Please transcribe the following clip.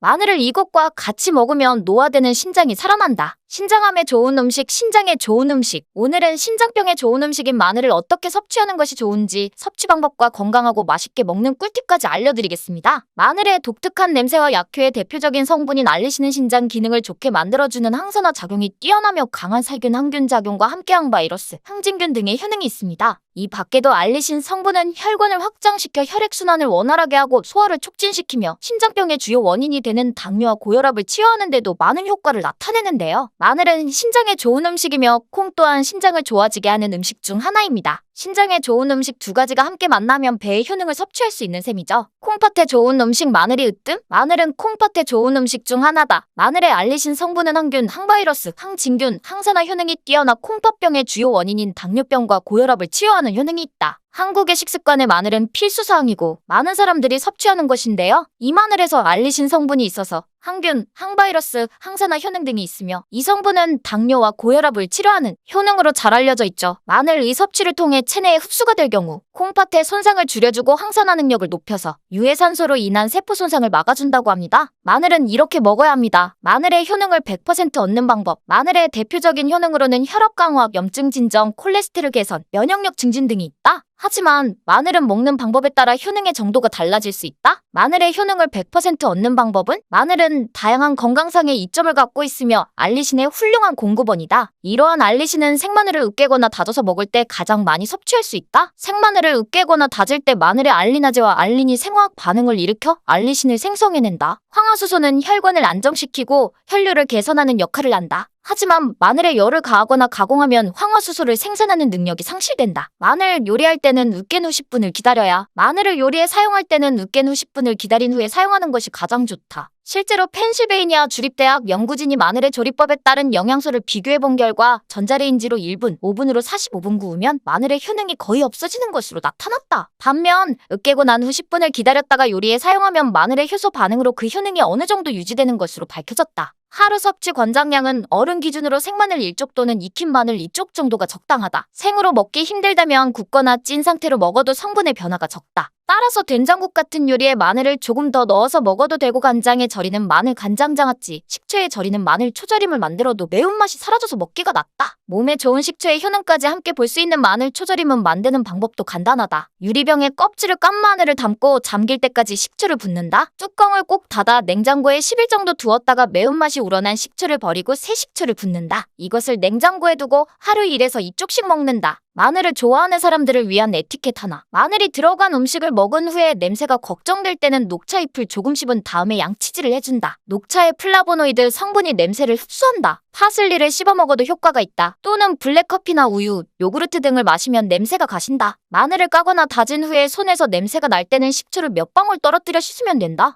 마늘을 이것과 같이 먹으면 노화되는 신장이 살아난다. 신장암에 좋은 음식, 신장에 좋은 음식. 오늘은 신장병에 좋은 음식인 마늘을 어떻게 섭취하는 것이 좋은지 섭취 방법과 건강하고 맛있게 먹는 꿀팁까지 알려드리겠습니다. 마늘의 독특한 냄새와 약효의 대표적인 성분인 알리시는 신장 기능을 좋게 만들어주는 항산화 작용이 뛰어나며 강한 살균 항균 작용과 함께한 바이러스, 항진균 등의 효능이 있습니다. 이 밖에도 알리신 성분은 혈관을 확장시켜 혈액순환을 원활하게 하고 소화를 촉진시키며 신장병의 주요 원인이 되는 당뇨와 고혈압을 치유하는 데도 많은 효과를 나타내는데요. 마늘은 신장에 좋은 음식이며 콩 또한 신장을 좋아지게 하는 음식 중 하나입니다. 신장에 좋은 음식 두 가지가 함께 만나면 배의 효능을 섭취할 수 있는 셈이죠. 콩팥에 좋은 음식 마늘이 으뜸? 마늘은 콩팥에 좋은 음식 중 하나다. 마늘에 알리신 성분은 항균, 항바이러스, 항진균, 항산화 효능이 뛰어나 콩팥병의 주요 원인인 당뇨병과 고혈압을 치유하는 효능이 있다. 한국의 식습관에 마늘은 필수사항이고 많은 사람들이 섭취하는 것인데요. 이 마늘에서 알리신 성분이 있어서 항균, 항바이러스, 항산화 효능 등이 있으며 이 성분은 당뇨와 고혈압을 치료하는 효능으로 잘 알려져 있죠. 마늘 의 섭취를 통해 체내에 흡수가 될 경우 콩팥의 손상을 줄여주고 항산화 능력을 높여서 유해산소로 인한 세포 손상을 막아준다고 합니다. 마늘은 이렇게 먹어야 합니다. 마늘의 효능을 100% 얻는 방법. 마늘의 대표적인 효능으로는 혈압 강화, 염증 진정, 콜레스테롤 개선, 면역력 증진 등이 있다. 하지만 마늘은 먹는 방법에 따라 효능의 정도가 달라질 수 있다. 마늘의 효능을 100% 얻는 방법은 마늘은 다양한 건강상의 이점을 갖고 있으며 알리신의 훌륭한 공급원이다. 이러한 알리신은 생마늘을 으깨거나 다져서 먹을 때 가장 많이 섭취할 수 있다. 생마늘을 으깨거나 다질 때 마늘의 알리나제와 알린이 생화학 반응을 일으켜 알리신을 생성해낸다. 황화수소는 혈관을 안정시키고 혈류를 개선하는 역할을 한다. 하지만 마늘에 열을 가하거나 가공하면 황화수소를 생산하는 능력이 상실된다. 마늘 요리할 때는 으깬 후 10분을 기다려야 마늘을 요리에 사용할 때는 으깬 후 10분을 기다린 후에 사용하는 것이 가장 좋다. 실제로 펜실베이니아 주립대학 연구진이 마늘의 조리법에 따른 영양소를 비교해 본 결과 전자레인지로 1분, 5분으로 45분 구우면 마늘의 효능이 거의 없어지는 것으로 나타났다. 반면 으깨고 난 후 10분을 기다렸다가 요리에 사용하면 마늘의 효소 반응으로 그 효능이 어느 정도 유지되는 것으로 밝혀졌다. 하루 섭취 권장량은 어른 기준으로 생마늘 1쪽 또는 익힌 마늘 2쪽 정도가 적당하다. 생으로 먹기 힘들다면 굽거나 찐 상태로 먹어도 성분의 변화가 적다. 따라서 된장국 같은 요리에 마늘을 조금 더 넣어서 먹어도 되고 간장에 절이는 마늘 간장장아찌, 식초에 절이는 마늘 초절임을 만들어도 매운맛이 사라져서 먹기가 낫다. 몸에 좋은 식초의 효능까지 함께 볼 수 있는 마늘 초절임은 만드는 방법도 간단하다. 유리병에 껍질을 깐 마늘을 담고 잠길 때까지 식초를 붓는다. 뚜껑을 꼭 닫아 냉장고에 10일 정도 두었다가 매운맛이 우러난 식초를 버리고 새 식초를 붓는다. 이것을 냉장고에 두고 하루 1에서 2쪽씩 먹는다. 마늘을 좋아하는 사람들을 위한 에티켓 하나. 마늘이 들어간 음식을 먹은 후에 냄새가 걱정될 때는 녹차 잎을 조금 씹은 다음에 양치질을 해준다. 녹차의 플라보노이드 성분이 냄새를 흡수한다. 파슬리를 씹어 먹어도 효과가 있다. 또는 블랙커피나 우유, 요구르트 등을 마시면 냄새가 가신다. 마늘을 까거나 다진 후에 손에서 냄새가 날 때는 식초를 몇 방울 떨어뜨려 씻으면 된다.